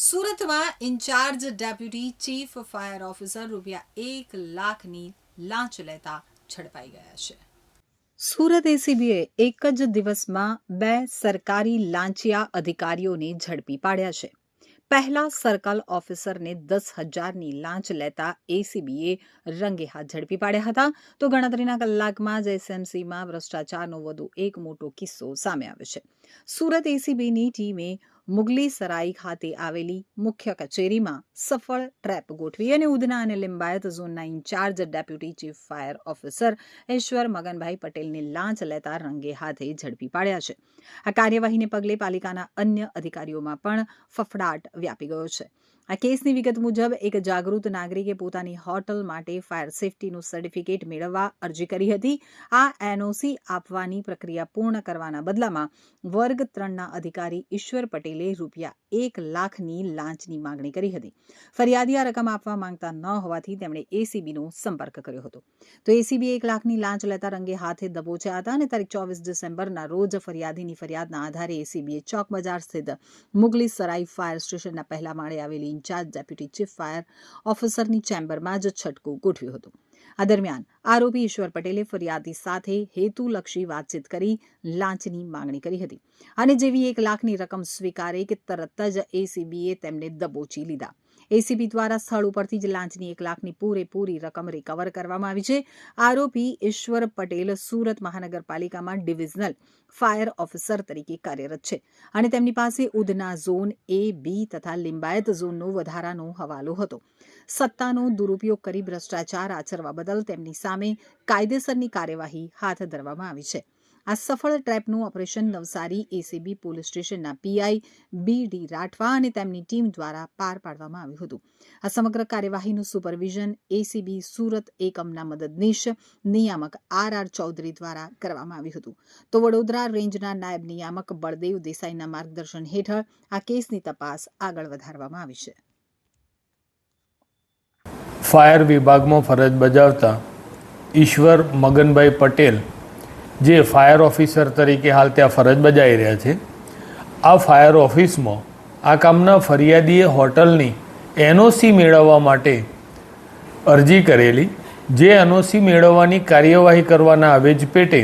સુરતમાં incharge deputy chief fire officer રૂપિયા એક લાખની લાંચ લેતા ઝડપાઈ ગયા છે. સુરત એસીબીએ એક જ દિવસમાં બે સરકારી લાંચિયા અધિકારીઓને ઝડપી પાડ્યા છે. પહેલા સર્કલ ઓફિસરને દસ હજારની લાંચ લેતા એસીબીએ રંગે હાથ ઝડપી પાડ્યા હતા. તો ગણતરીના કલાકમાં જ એસએમસીમાં ભ્રષ્ટાચારનો વધુ એક મોટો કિસ્સો સામે આવ્યો છે. સુરત એસીબીની ટીમે મુગલી સરાઈ ખાતે આવેલી મુખ્ય કચેરીમાં સફળ ટ્રેપ ગોઠવી અને ઉધના અને લિંબાયત ઝોનના incharge deputy chief fire officer Ishwar Maganbhai પટેલને લાંચ લેતા રંગે હાથે ઝડપી પાડ્યા છે. આ કાર્યવાહીને પગલે પાલિકાના અન્ય અધિકારીઓમાં પણ ફફડાટ વ્યાપી ગયો છે. આ કેસની વિગત મુજબ, એક જાગૃત નાગરિકે પોતાની હોટલ માટે ફાયર સેફટીનું સર્ટિફિકેટ મેળવવા અરજી કરી હતી. આ એનઓસી આપવાની પ્રક્રિયા પૂર્ણ કરવાના બદલામાં વર્ગ ત્રણના અધિકારી ઈશ્વર પટેલે રૂપિયા એક લાખની લાંચની માંગણી કરી હતી. ફરિયાદી આ રકમ આપવા માંગતા ન હોવાથી તેમણે એસીબીનો સંપર્ક કર્યો હતો. તો એસીબી એક લાખની લાંચ લેતા રંગે હાથે દબોચ્યા હતા અને તારીખ ચોવીસ ડિસેમ્બરના રોજ ફરિયાદીની ફરિયાદના આધારે એસીબીએ ચોક બજાર સ્થિત મુગલી સરાઈ ફાયર સ્ટેશનના પહેલા માળે આવેલી ઇન્ચાર્જ ડેપ્યુટી ચીફ ફાયર ઓફિસરની ચેમ્બરમાં જ છટકું ગોઠવ્યું હતું. આ દરમિયાન આરોપી ઈશ્વર પટેલે ફરિયાદી સાથે હેતુલક્ષી વાતચીત કરી લાંચની માંગણી કરી હતી. અને જેવી એક લાખની રકમ સ્વીકારે કે તરત જ એસીબીએ તેમને દબોચી લીધા. એસીબી દ્વારા સ્થળ ઉપરથી જ લાંચની એક લાખની પૂરેપૂરી રકમ રિકવર કરવામાં આવી છે. આરોપી ઈશ્વર પટેલ સુરત મહાનગરપાલિકામાં ડિવિઝનલ ફાયર ઓફિસર તરીકે કાર્યરત છે અને તેમની પાસે ઉધના ઝોન એ, બી તથા લિંબાયત ઝોનનો વધારાનો હવાલો હતો. સત્તાનો દુરુપયોગ કરી ભ્રષ્ટાચાર આચરવા બદલ તેમની સામે કાયદેસરની કાર્યવાહી હાથ ધરવામાં આવી છે. આ સફળ ટ્રેપનું ઓપરેશન નવસારી એસીબી પોલીસ સ્ટેશનના પીઆઈ બી ડી રાઠવા અને તેમની ટીમ દ્વારા પાર પાડવામાં આવ્યું હતું. આ સમગ્ર કાર્યવાહીનું સુપરવિઝન એસીબી સુરત એકમના મદદનીશ નિયામક આર આર ચૌધરી દ્વારા કરવામાં આવ્યું હતું. તો વડોદરા રેન્જના નાયબ નિયામક બળદેવ દેસાઈના માર્ગદર્શન હેઠળ આ કેસની તપાસ આગળ વધારવામાં આવી છે. ફાયર વિભાગમાં ફરજ બજાવતા ઈશ્વર મગનભાઈ પટેલ જે ફાયર ઓફિસર તરીકે હાલ ત્યાં ફરજ બજાવી રહ્યા છે, આ ફાયર ઓફિસમાં આ કામના ફરિયાદીએ હોટલની એનઓસી મેળવવા માટે અરજી કરેલી, જે એનઓસી મેળવવાની કાર્યવાહી કરવાના આવેજ પેટે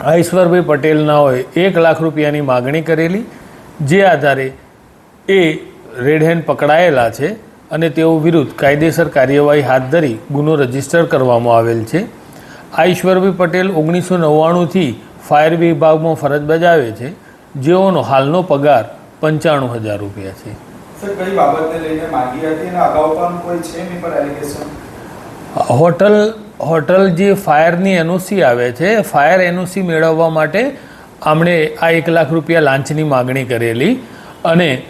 આ ઈશ્વરભાઈ પટેલના હોય એક લાખ રૂપિયાની માગણી કરેલી, જે આધારે એ રેડ હેન્ડ પકડાયેલા છે અને તેઓ વિરુદ્ધ કાયદેસર કાર્યવાહી હાથ ધરી ગુનો રજિસ્ટર કરવામાં આવેલ છે. આ ઈશ્વરભાઈ પટેલ ઓગણીસો નવ્વાણુંથી ફાયર વિભાગમાં ફરજ બજાવે છે. જેઓનો હાલનો પગાર પંચાણું હજાર રૂપિયા છે. હોટલ હોટલ જે ફાયરની એનઓસી આવે છે ફાયર એનઓસી મેળવવા માટે આમણે આ એક લાખ રૂપિયા લાંચની માગણી કરેલી અને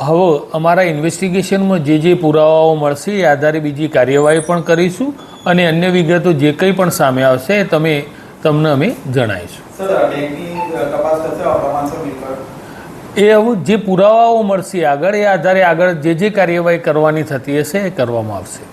હવે અમારા ઇન્વેસ્ટિગેશનમાં જે જે પુરાવાઓ મળશે એ આધારે બીજી કાર્યવાહી પણ કરીશું. અને અન્ય વિગતો જે કંઈ પણ સામે આવશે એ તમે તમને અમે જણાવીશું. એ આવું જે પુરાવાઓ મળશે આગળ એ આધારે આગળ જે જે કાર્યવાહી કરવાની થતી હશે એ કરવામાં આવશે.